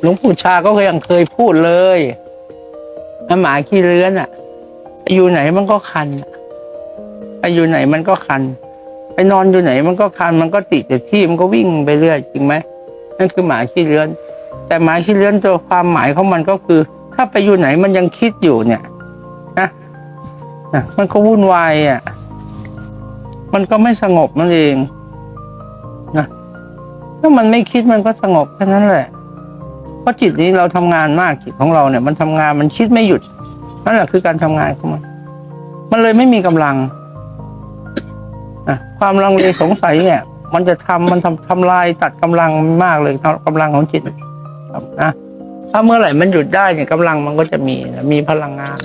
หลวงปู่ชาก็ยังเคยพูดเลยหมาขี้เลื้อนอะไปอยู่ไหนมันก็คันไปอยู่ไหนมันก็คัน ไปนอนอยู่ไหนมันก็คัน มันก็ติดแต่ที่มันก็วิ่งไปเรื่อยจริงไหมนั่นคือหมาขี้เลื้อน แต่หมาขี้เลื้อนตัวความหมายของมันก็คือ ถ้าไปอยู่ไหนมันยังคิดอยู่เนี่ยนะนะมันก็วุ่นวายอะมันก็ไม่สงบมันเองนะถ้ามันไม่คิดมันก็สงบแค่นั้นแหละ ราะจิตนี้เราทำงานมากจิตของเราเนี่ย มันทำงานมันคิดไม่หยุดนั่นแหละคือการทำงานของมัน มันเลยไม่มีกำลังนะความลังเลสงสัยเนี่ย มันจะทำมันทำทำลายตัดกำลังมากเลยกำลังของจิตนะถ้าเมื่อไหร่มันหยุดได้เนี่ยกำลังมันก็จะมีมีพลังงาน